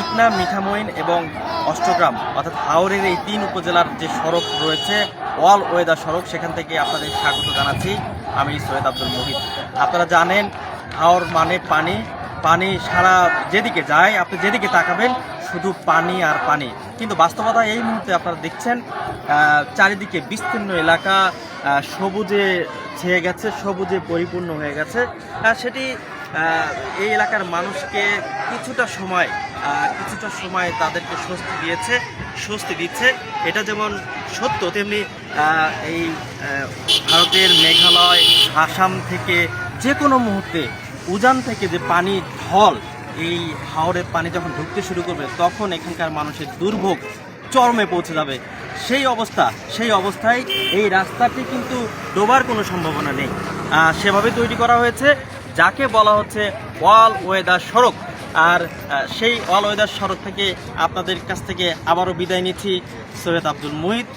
IQNA, Mithamain এবং অষ্টগ্রাম, অর্থাৎ হাওরের এই তিন উপজেলার যে সড়ক রয়েছে অল ওয়েদার সড়ক, সেখান থেকে আপনাদের স্বাগত জানাচ্ছি। আমি সৈয়দ আব্দুল মোহিত। আপনারা জানেন, হাওর মানে পানি। পানি সারা যেদিকে যায়, আপনি যেদিকে তাকাবেন, শুধু পানি আর পানি। কিন্তু বাস্তবতা এই মুহূর্তে আপনারা দেখছেন চারিদিকে বিস্তীর্ণ এলাকা সবুজে ছেয়ে গেছে, সবুজে পরিপূর্ণ হয়ে গেছে। সেটি এই এলাকার মানুষকে কিছুটা সময় কিছুটা সময় তাদেরকে স্বস্তি দিয়েছে, স্বস্তি দিচ্ছে। এটা যেমন সত্য, তেমনি এই ভারতের মেঘালয়, আসাম থেকে যে কোনো মুহূর্তে উজান থেকে যে পানি, ঢল, এই হাওড়ের পানি যখন ঢুকতে শুরু করবে, তখন এখানকার মানুষের দুর্ভোগ চরমে পৌঁছে যাবে। সেই অবস্থা, সেই অবস্থায় এই রাস্তাটি কিন্তু ডোবার কোনো সম্ভাবনা নেই। সেভাবে তৈরি করা হয়েছে। যাকে বলা হচ্ছে ওয়াল ওয়েদার সড়ক। আর সেই অল ওয়েদার সড়ক থেকে আপনাদের কাছ থেকে আবারও বিদায় নিচ্ছি সৈয়দ আব্দুল মুহিত।